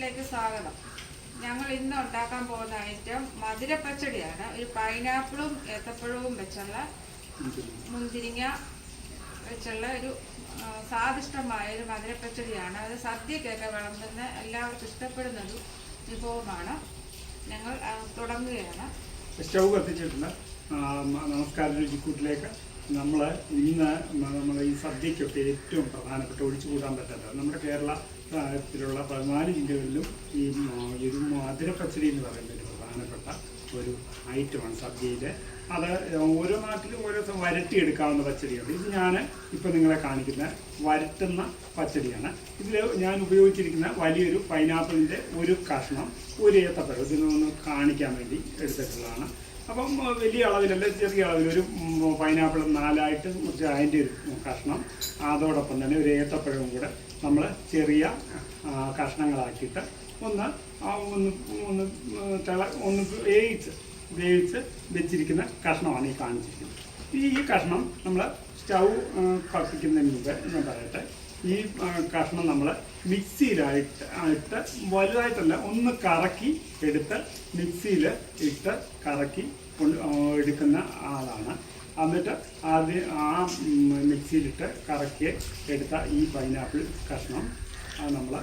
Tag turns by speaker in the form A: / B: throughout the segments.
A: വീട്ടിലേക്ക് സ്വാഗതം. ഞങ്ങൾ ഇന്ന് ഉണ്ടാക്കാൻ പോകുന്ന ഐറ്റം മധുരപ്പച്ചടിയാണ്. ഒരു പൈനാപ്പിളും ഏത്തപ്പഴവും വെച്ചുള്ള മുന്തിരിങ്ങ വെച്ചുള്ള ഒരു സ്വാദിഷ്ടമായ ഒരു മധുരപ്പച്ചടിയാണ്. അത് സദ്യക്കൊക്കെ വിളമ്പുന്ന എല്ലാവർക്കും ഇഷ്ടപ്പെടുന്ന ഒരു വിഭവമാണ്. ഞങ്ങൾ തുടങ്ങുകയാണ്.
B: സ്റ്റൗ കത്തിച്ചിട്ടുണ്ട്. നമസ്കാരം രുചിക്കൂട്ടിലേക്ക്. നമ്മൾ ഇന്ന് നമ്മൾ ഈ സദ്യക്കൊക്കെ ഏറ്റവും പ്രധാനപ്പെട്ട ഒഴിച്ചുകൂടാൻ പറ്റാത്തത് നമ്മുടെ കേരള ത്തിലുള്ള പതിനാല് ജില്ലകളിലും ഈ ഇത് മധുരപ്പച്ചടി എന്ന് പറയുന്ന ഒരു പ്രധാനപ്പെട്ട ഒരു ഐറ്റമാണ് സദ്യയിൽ അത് ഓരോ നാട്ടിലും ഓരോ വരട്ടിയെടുക്കാവുന്ന പച്ചടിയുണ്ട് ഇത് ഞാൻ ഇപ്പോൾ നിങ്ങളെ കാണിക്കുന്ന വരട്ടുന്ന പച്ചടിയാണ്. ഇതിൽ ഞാൻ ഉപയോഗിച്ചിരിക്കുന്ന വലിയൊരു പൈനാപ്പിളിന്റെ ഒരു കഷ്ണം ഒരു ഏത്തപ്പഴം. ഇതിനൊന്ന് കാണിക്കാൻ വേണ്ടി എടുത്തിട്ടുള്ളതാണ്. അപ്പം വലിയ അളവിലല്ല ചെറിയ അളവിൽ ഒരു പൈനാപ്പിൾ നാലായിട്ട് മുറിച്ച് അതിന്റെ ഒരു കഷ്ണം. അതോടൊപ്പം തന്നെ ഒരു ഏത്തപ്പഴവും കൂടെ നമ്മൾ ചെറിയ കഷ്ണങ്ങളാക്കിയിട്ട് ഒന്ന് ഒന്ന് ഒന്ന് തിള ഒന്ന് വേവിച്ച് വേവിച്ച് വെച്ചിരിക്കുന്ന കഷ്ണമാണ് ഈ കാണിച്ചിരിക്കുന്നത്. ഈ ഈ കഷ്ണം നമ്മൾ സ്റ്റൗ കത്തിക്കുന്നതിന് മുമ്പ് ഞാൻ പറയട്ടെ. ഈ കഷ്ണം നമ്മൾ മിക്സിയിലായിട്ട് ആയിട്ട് വലുതായിട്ടല്ല ഒന്ന് കറക്കി എടുത്ത് മിക്സിയിൽ ഇട്ട് കറക്കി എടുക്കുന്ന ആളാണ്. എന്നിട്ട് അത് ആ മിക്സിയിലിട്ട് കറക്കി എടുത്ത ഈ പൈനാപ്പിൾ കഷ്ണം നമ്മൾ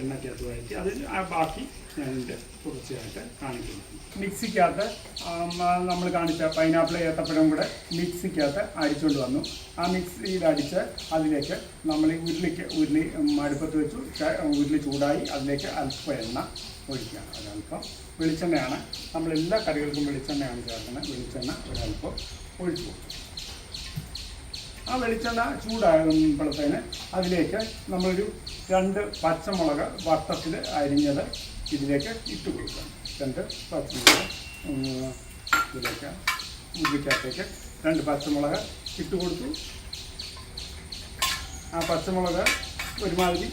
B: എണ്ണയ്ക്കകത്ത് വഴറ്റി അതിൽ ബാക്കി ഞാനിത് തുടർച്ചയായിട്ട് കാണിക്കുന്നു. മിക്സിക്കകത്ത് നമ്മൾ കാണിച്ച പൈനാപ്പിൾ ഏത്തപ്പഴം കൂടെ മിക്സിക്കകത്ത് അടിച്ചുകൊണ്ട് വന്നു. ആ മിക്സിയിൽ അടിച്ച് അതിലേക്ക് നമ്മൾ ഈ ഉരുളിക്ക് ഉരുളി അടുപ്പത്ത് വെച്ചു ഉരുളി ചൂടായി അതിലേക്ക് അല്പം എണ്ണ ഒഴിക്കുക. ഒരല്പം വെളിച്ചെണ്ണയാണ്. നമ്മൾ എല്ലാ കറികൾക്കും വെളിച്ചെണ്ണയാണ് ചേർക്കുന്നത്. വെളിച്ചെണ്ണ ഒരല്പം ഒഴിച്ചു കൊടുക്കും. ആ വെളിച്ചെണ്ണ ചൂടാകുമ്പോഴത്തേന് അതിലേക്ക് നമ്മളൊരു രണ്ട് പച്ചമുളക് വട്ടത്തിൽ അരിഞ്ഞത് ഇതിലേക്ക് ഇട്ട് കൊടുക്കണം രണ്ട് പച്ചമുളക് ഇതിലേക്ക് ഉള്ളിക്കകത്തേക്ക് രണ്ട് പച്ചമുളക് ഇട്ട് കൊടുത്തു. ആ പച്ചമുളക് ഒരുമാതിരി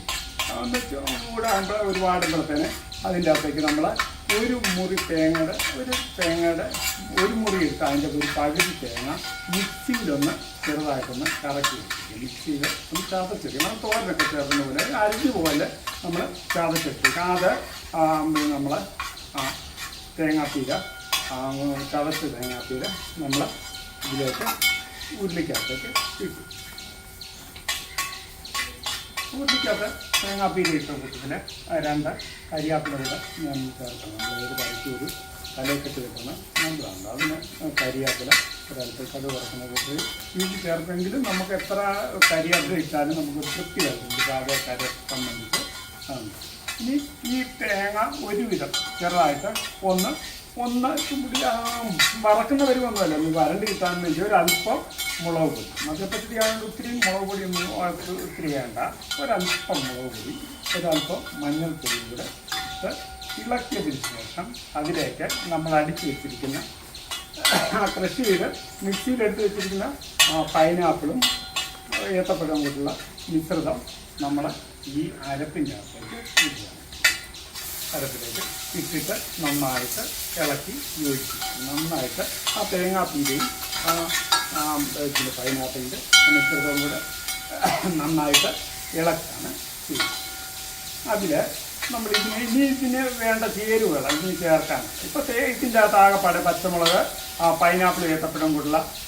B: ഒന്ന് ചൂടാകുമ്പോൾ ഒരുപാടുമ്പോഴത്തേന് അതിന്റെ അകത്തേക്ക് നമ്മൾ ഒരു മുറി തേങ്ങയുടെ ഒരു തേങ്ങയുടെ ഒരു മുറി എടുത്ത് അതിന്റെ ഒരു പകുതി തേങ്ങ മിക്സിയിലൊന്ന് ചെറുതായിട്ടൊന്ന് കറക്കി വെച്ചിരിക്കുക മിക്സിയിൽ ഒന്ന് ചതച്ചെടുക്കും നമ്മൾ തോരനൊക്കെ ചേർക്കുന്ന പോലെ അരിഞ്ഞു പോലെ നമ്മൾ ചതച്ചെടുക്കും അത് നമ്മൾ തേങ്ങാപ്പീര ആ, ചതച്ച തേങ്ങാപ്പീര നമ്മൾ ഇതിലേക്ക് ഉരുളിക്കകത്തേക്ക് ഇട്ടു. കൂട്ടിക്കകത്ത് തേങ്ങാപ്പീരി ഇട്ട കൂട്ടത്തിൽ രണ്ട് കരിയാപ്പിലയുടെ ഞാൻ ചേർക്കണം. ഏത് കറിക്ക് ഒരു തലയൊക്കെട്ട് കിട്ടുന്ന നല്ലതാണ് അതിന് കരിയാപ്പില ഒരല്പം കടു കുറക്കുന്ന കൂട്ടത്തിൽ ഇത് ചേർത്തെങ്കിലും നമുക്ക് എത്ര കരിയാപ്പില ഇട്ടാലും നമുക്ക് തൃപ്തി വരുന്നുണ്ട് പാചകക്കാരെ സംബന്ധിച്ച്. ഇനി ഈ തേങ്ങ ഒരുവിധം ചെറുതായിട്ട് ഒന്ന് ഒന്ന് വറക്കുന്ന വരുമൊന്നുമല്ല ഒന്ന് വരണ്ട് കിട്ടാൻ വേണ്ടി ഒരു അല്പം മുളക് പൊടി. മധുരപ്പച്ചടി ആയതുകൊണ്ട് ഒത്തിരി മുളക് പൊടി ഒന്നും ഒത്തിരി വേണ്ട. ഒരല്പം മുളക് പൊടി ഒരല്പം മഞ്ഞൾപ്പൊടിയും കൂടെ ഇളക്കിയതിന് ശേഷം അതിലേക്ക് നമ്മൾ അടിച്ചു വെച്ചിരിക്കുന്ന കൃഷി ചെയ്ത് മിക്സിയിലെടുത്ത് വെച്ചിരിക്കുന്ന പൈനാപ്പിളും ഏത്തപ്പഴം കൊണ്ടുള്ള മിശ്രിതം നമ്മൾ ഈ അരപ്പിന്റെ അകത്തേക്ക് ഇടുകയാണ്. അരപ്പിലേക്ക് ഇട്ടിട്ട് നന്നായിട്ട് ഇളക്കി യോജിക്കും നന്നായിട്ട് ആ തേങ്ങാപ്പിന്റെയും ആ മിശ്രിതം ഇതിന്റെ പൈനാപ്പിളിന്റെ മിശ്രിതവും കൂടെ നന്നായിട്ട് ഇളക്കാണ് ചെയ്യുന്നത്. അതിൽ നമ്മൾ ഇതിന് ഇനി ഇതിന് വേണ്ട ചേരുവകൾ ഇതിന് ചേർക്കാൻ ഇപ്പോൾ ഇതിന്റെ അകത്ത് ആകെപ്പാടെ പച്ചമുളക് ആ, പൈനാപ്പിൾ ഏത്തപ്പഴം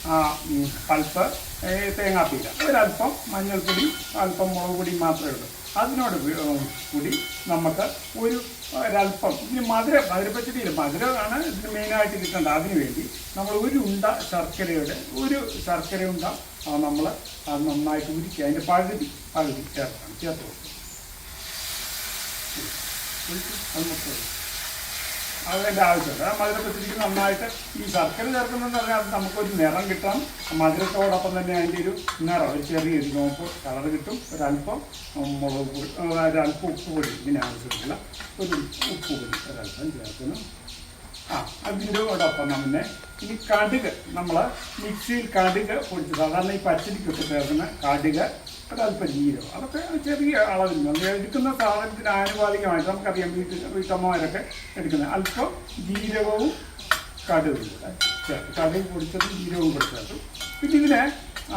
B: ആ പൾപ്പ് തേങ്ങാപ്പീര. ഒരല്പം മഞ്ഞൾപ്പൊടി അല്പം മുളക് പൊടി മാത്രമേ ഉള്ളൂ. അതിനോട് കൂടി നമുക്ക് ഒരു ഒരല്പം ഇനി മധുര മധുരപ്പച്ചടിയിൽ മധുരമാണ് ഇതിന് മെയിനായിട്ട് കിട്ടേണ്ടത്. അതിന് വേണ്ടി നമ്മൾ ഒരു ഉണ്ട ശർക്കരയുടെ ഒരു ശർക്കര ഉണ്ട നമ്മൾ അത് നന്നായിട്ട് ഉരുക്കി അതിന്റെ പകുതി പകുതി ചേർക്കണം. ചേർത്ത് കൊടുക്കും. അത് മൊത്തം. അതിന്റെ ആവശ്യമില്ല. ആ മധുരപ്പച്ചടിക്ക് നന്നായിട്ട് ഈ ശർക്കര ചേർക്കുന്നതെന്ന് പറഞ്ഞാൽ അത് നമുക്കൊരു നിറം കിട്ടാം. മധുരത്തോടൊപ്പം തന്നെ അതിന്റെ ഒരു നിറം ഒരു ചെറിയൊരു നോപ്പ് കളർ കിട്ടും. ഒരല്പം മുളക് പൊടി ഒരല്പം ഉപ്പ് പൊടി ഇതിന് ആവശ്യമുള്ള ഒരു ഉപ്പ് പൊടി ഒരല്പം ചേർക്കുന്നു. ആ അതിന്റെ ഒപ്പം തന്നെ ഇനി കടുക് നമ്മൾ മിക്സിയിൽ കടുക് പൊടിച്ച് സാധാരണ ഈ പച്ചരിക്കൊക്കെ ചേർക്കുന്ന കടുക് ഒരല്പം ജീരകം അതൊക്കെ ചെറിയ അളവിൽ എടുക്കുന്ന സാധനത്തിന് ആനുപാതികമായിട്ട് നമുക്കറിയാം വീട്ടിൽ വീട്ടമ്മമാരൊക്കെ എടുക്കുന്നത്. അല്പം ജീരകവും കടുകും. കടുക് പൊടിച്ചതും ജീരകവും പൊടിച്ചതും. പിന്നെ ഇതിനെ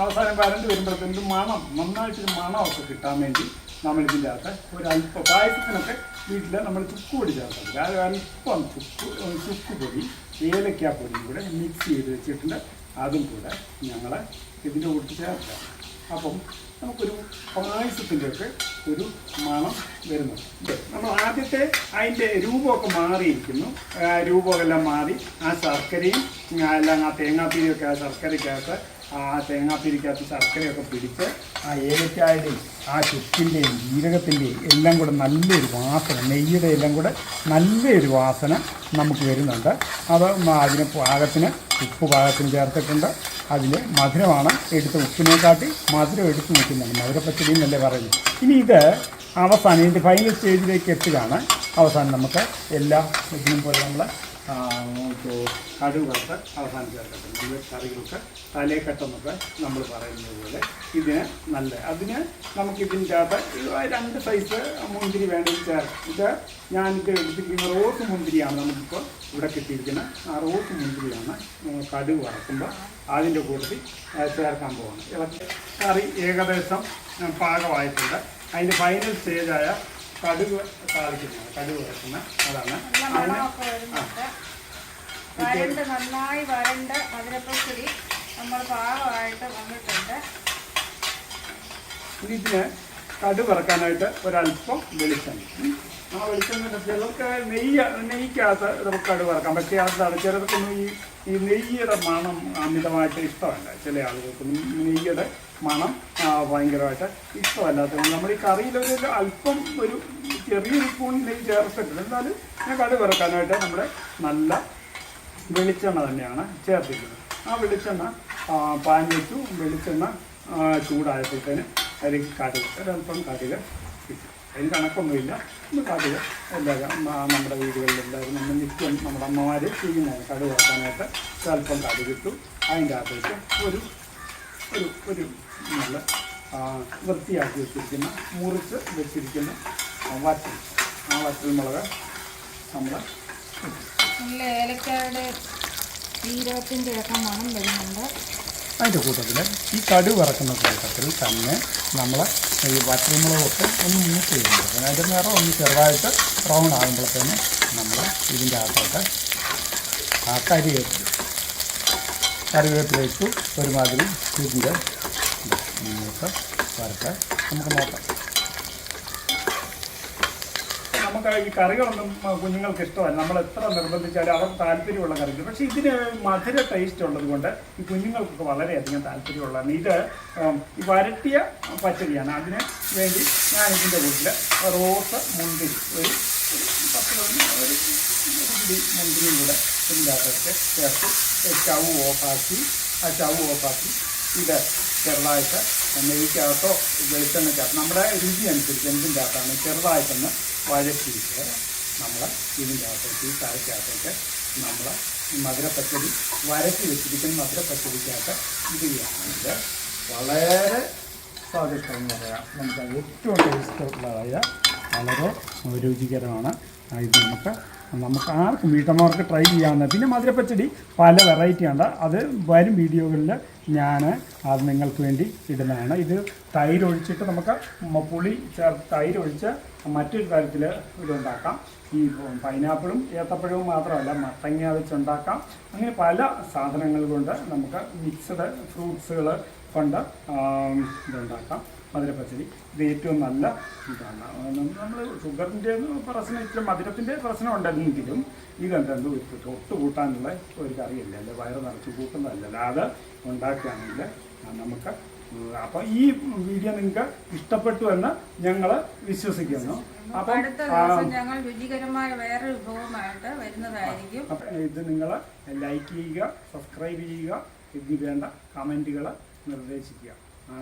B: അവസാനം വരണ്ട് വരുമ്പോഴത്തേക്കും മണം നന്നായിട്ടൊരു മണമൊക്കെ കിട്ടാൻ വേണ്ടി നമ്മൾ ഇതിന്റെ അകത്ത് ഒരല്പം പായസത്തിനൊക്കെ വീട്ടിൽ നമ്മൾ ചുക്ക് പൊടി ചേർത്തില്ല അല്പം ചുക്ക് ചുക്ക് പൊടി ഏലക്കാ പൊടിയും കൂടെ മിക്സ് ചെയ്ത് വെച്ചിട്ടുണ്ട്. അതും കൂടെ ഞങ്ങൾ ഇതിന്റെ കൂട്ടി ചേർക്കാം. അപ്പം നമുക്കൊരു പായസത്തിന്റെയൊക്കെ ഒരു മണം വരുന്നുണ്ട്. നമ്മൾ ആദ്യത്തെ അതിന്റെ രൂപമൊക്കെ മാറിയിരിക്കുന്നു. രൂപമെല്ലാം മാറി. ആ ശർക്കരയും എല്ലാം ആ തേങ്ങാപ്പീരിയൊക്കെ ആ ശർക്കരയ്ക്കകത്ത് ആ തേങ്ങാപ്പീരിക്കകത്ത് ശർക്കരയൊക്കെ പിടിച്ച് ആ ഏലക്കായുടെയും ആ ചുക്കിന്റെയും ജീരകത്തിന്റെയും എല്ലാം കൂടെ നല്ലൊരു വാസന നെയ്യുടെ എല്ലാം കൂടെ നല്ലൊരു വാസന നമുക്ക് വരുന്നുണ്ട്. അത് അതിന് പാകത്തിന് ഉപ്പ് പാകത്തിന് ചേർത്തിട്ടുണ്ട്. അതിൽ മധുരമാണ്. എടുത്ത് ഉപ്പിനെക്കാട്ടി മധുരം എടുത്ത് നിൽക്കുന്നുണ്ട്. മധുരപ്പച്ചടി എന്നല്ലേ പറയുന്നത്. ഇനി ഇത് അവസാനം ഇതിന്റെ ഫൈനൽ സ്റ്റേജിലേക്ക് എത്തുകയാണ്. അവസാനം നമുക്ക് എല്ലാ ഇതിനും പോലെ നമ്മൾ കടുക് വറുത്ത് അവസാനം ചേർക്കട്ടെ ഇത് കറികൾക്ക് തലേക്കെട്ടെന്നൊക്കെ നമ്മൾ പറയുന്നത് പോലെ ഇതിന് നല്ല അതിന് നമുക്ക് ഇതിന്റെ അകത്ത് രണ്ട് സൈസ് മുന്തിരി വേണമെങ്കിൽ ചേർക്കാം ഇത് ഞാനിത് എടുത്തിരിക്കുന്ന റോസ് മുന്തിരിയാണ് നമുക്കിപ്പോൾ ഇവിടെ കിട്ടിയിരിക്കുന്നത് ആ റോസ് മുന്തിരിയാണ് കടുവ് വറക്കുമ്പോൾ അതിന്റെ കൂട്ടത്തിൽ ചേർക്കാൻ പോകുന്നത് ഇളക്കി കറി ഏകദേശം പാകമായിട്ടുണ്ട്. അതിന്റെ ഫൈനൽ സ്റ്റേജായ കടുക് താളിക്കുന്നതാണ് കടുക് വറക്കുന്ന അതാണ്.
A: വരണ്ട്. നന്നായി വരണ്ട് അതിനെപ്പറ്റി നമ്മൾ പാകമായിട്ട് വന്നിട്ടുണ്ട്.
B: ഇതിന് കടു വറക്കാനായിട്ട് ഒരല്പം വെളിച്ചെണ്ണ. ആ വെളിച്ചെണ്ണ ചിലർക്ക് നെയ്യ് നെയ്ക്കകത്ത് നമുക്ക് കടു വറക്കാം. പക്ഷേ അതാണ് ചിലർക്കൊന്നും ഈ ഈ നെയ്യുടെ മണം അമിതമായിട്ട് ഇഷ്ടമല്ല. ചില ആളുകൾക്കൊന്നും നെയ്യുടെ മണം ഭയങ്കരമായിട്ട് ഇഷ്ടമല്ലാത്തതുകൊണ്ട് നമ്മൾ ഈ കറിയിലൊരു അല്പം ഒരു ചെറിയൊരു സ്പൂൺ ചേർത്തിട്ടുണ്ട് എന്നാലും ഞാൻ കടു വറക്കാനായിട്ട് നമ്മുടെ നല്ല വെളിച്ചെണ്ണ തന്നെയാണ് ചേർത്തിരിക്കുന്നത്. ആ വെളിച്ചെണ്ണ പാൻ വെച്ചു. വെളിച്ചെണ്ണ ചൂടായപ്പോഴത്തേന് അതിലേക്ക് കടുക് ഒരല്പം കടുക് കിട്ടും അതിന് കണക്കൊന്നുമില്ല. ഒന്ന് കടുക് എല്ലാവരും നമ്മുടെ നമ്മുടെ വീടുകളിലെല്ലാവരും നമ്മൾ നിത്യം നമ്മുടെ അമ്മമാർ ചെയ്യുന്നതാണ് കടുക് വറക്കാനായിട്ട്. ഒരല്പം കടുക് കിട്ടും അതിന്റെ അകത്തേക്ക് ഒരു ഒരു ഒരു നല്ല വൃത്തിയാക്കി വെച്ചിരിക്കുന്ന മുറിച്ച് വെച്ചിരിക്കുന്ന വറ്റൽ ആ വറ്റൽ മുളക് നമ്മൾ
A: നല്ല ഏലക്കായുടെ ജീരകത്തിന്റെ ഒക്കെ മണം വരുന്നുണ്ട്.
B: അതിന്റെ കൂട്ടത്തിൽ ഈ കടു വറക്കുന്ന കൂട്ടത്തിൽ തന്നെ നമ്മൾ ഈ വറ്റൽമുളകൊക്കെ ഒന്ന് മൂത്ത് ചെയ്യുന്നുണ്ട് പിന്നെ അതിന്റെ നിറം ഒന്ന് ചെറുതായിട്ട് ബ്രൗൺ ആകുമ്പോഴത്തേന് നമ്മൾ ഇതിന്റെ അകത്തോട്ട് ആ കരിവേപ്പില കറിവേപ്പില ഇട്ടു ഒരുമാതിരി ഇതിന്റെ നമുക്ക് വരട്ടെ. നമുക്ക് നോക്കാം. നമുക്ക് ഈ കറികളൊന്നും കുഞ്ഞുങ്ങൾക്ക് ഇഷ്ടമല്ല. നമ്മൾ എത്ര നിർബന്ധിച്ചാലും അവർക്ക് താല്പര്യമുള്ള കറികൾ പക്ഷേ ഇതിന് മധുര ടേസ്റ്റ് ഉള്ളത് കൊണ്ട് ഈ കുഞ്ഞുങ്ങൾക്കൊക്കെ വളരെയധികം താല്പര്യമുള്ളതാണ് ഇത് ഈ വരട്ടിയ പച്ചടിയാണ്. അതിന് വേണ്ടി ഞാൻ ഇതിന്റെ കൂട്ടിൽ റോസ് മുന്തിരി ഒരു പത്ത് ഒരു മുന്തിരി മുന്തിരിയും കൂടെ ഇതിന്റെ ചേർത്ത് സ്റ്റൗ ഓഫാക്കി ആ സ്റ്റൗ ഓഫാക്കി ഇത് ചെറുതായിട്ട് നെയ്ക്കകത്തോ വെളിച്ചെണ്ണയ്ക്കകത്ത്. നമ്മുടെ രുചി അനുസരിച്ച് എന്തിന്റെ അകത്താണ് ചെറുതായിട്ടൊന്ന് വഴറ്റിയിട്ട് നമ്മൾ ഇതിന്റെ അകത്തേക്ക് ഈ കറിക്കകത്തേക്ക് നമ്മൾ മധുരപ്പച്ചടി വരട്ടി വെച്ചിരിക്കുന്ന മധുരപ്പച്ചടിക്കകത്ത് ഇടുകയാണെങ്കിൽ വളരെ സ്വാദിഷ്ടം എന്ന് പറയാം. നമുക്ക് ഏറ്റവും ടേസ്റ്റുള്ളതായ വളരെ രുചികരമാണ്. ഇത് നമുക്ക് നമുക്ക് ആർക്കും വീട്ടമ്മമാർക്ക് ട്രൈ ചെയ്യാവുന്ന പിന്നെ മധുരപ്പച്ചടി പല വെറൈറ്റി ഉണ്ട് അത് വരും വീഡിയോകളിൽ ഞാൻ അത് നിങ്ങൾക്ക് വേണ്ടി ഇടുന്നതാണ്. ഇത് തൈര് ഒഴിച്ചിട്ട് നമുക്ക് പുളി ചേർ തൈര് ഒഴിച്ച് മറ്റൊരു തരത്തിൽ ഇതുണ്ടാക്കാം. ഈ പൈനാപ്പിളും ഏത്തപ്പഴവും മാത്രമല്ല മത്തങ്ങ വെച്ചുണ്ടാക്കാം. അങ്ങനെ പല സാധനങ്ങൾ കൊണ്ട് നമുക്ക് മിക്സഡ് ഫ്രൂട്ട്സുകൾ കൊണ്ട് ഇതുണ്ടാക്കാം. മധുരപ്പച്ചടി. ഇത് ഏറ്റവും നല്ല ഇതാണ്. നമ്മൾ ഷുഗറിന്റെ പ്രശ്നം ഇച്ചിരി മധുരത്തിന്റെ പ്രശ്നം ഉണ്ടെങ്കിലും ഇതെന്തെന്ത് ഒരു തൊട്ട് കൂട്ടാനുള്ള ഒരു കറിയല്ല? അല്ലെ? വയറ് നിറച്ച് കൂട്ടുന്നതല്ല? അല്ലാതെ ഉണ്ടാക്കുകയാണെങ്കിൽ നമുക്ക് അപ്പോൾ ഈ വീഡിയോ നിങ്ങൾക്ക് ഇഷ്ടപ്പെട്ടു എന്ന് ഞങ്ങൾ വിശ്വസിക്കുന്നു. അപ്പം
A: അടുത്ത ദിവസം ഞങ്ങൾ രുചികരമായ വേറെ വിഭവമായിട്ട് വരുന്നതായിരിക്കും.
B: ഇത് നിങ്ങൾ ലൈക്ക് ചെയ്യുക സബ്സ്ക്രൈബ് ചെയ്യുക. ഇതിന് വേണ്ട കമന്റുകൾ നിർദ്ദേശിക്കുക.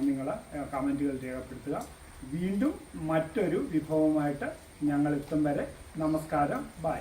B: നിങ്ങൾ കമന്റുകൾ രേഖപ്പെടുത്തുക. വീണ്ടും മറ്റൊരു വിഭവമായിട്ട് ഞങ്ങൾ എത്തും വരെ നമസ്കാരം. ബൈ.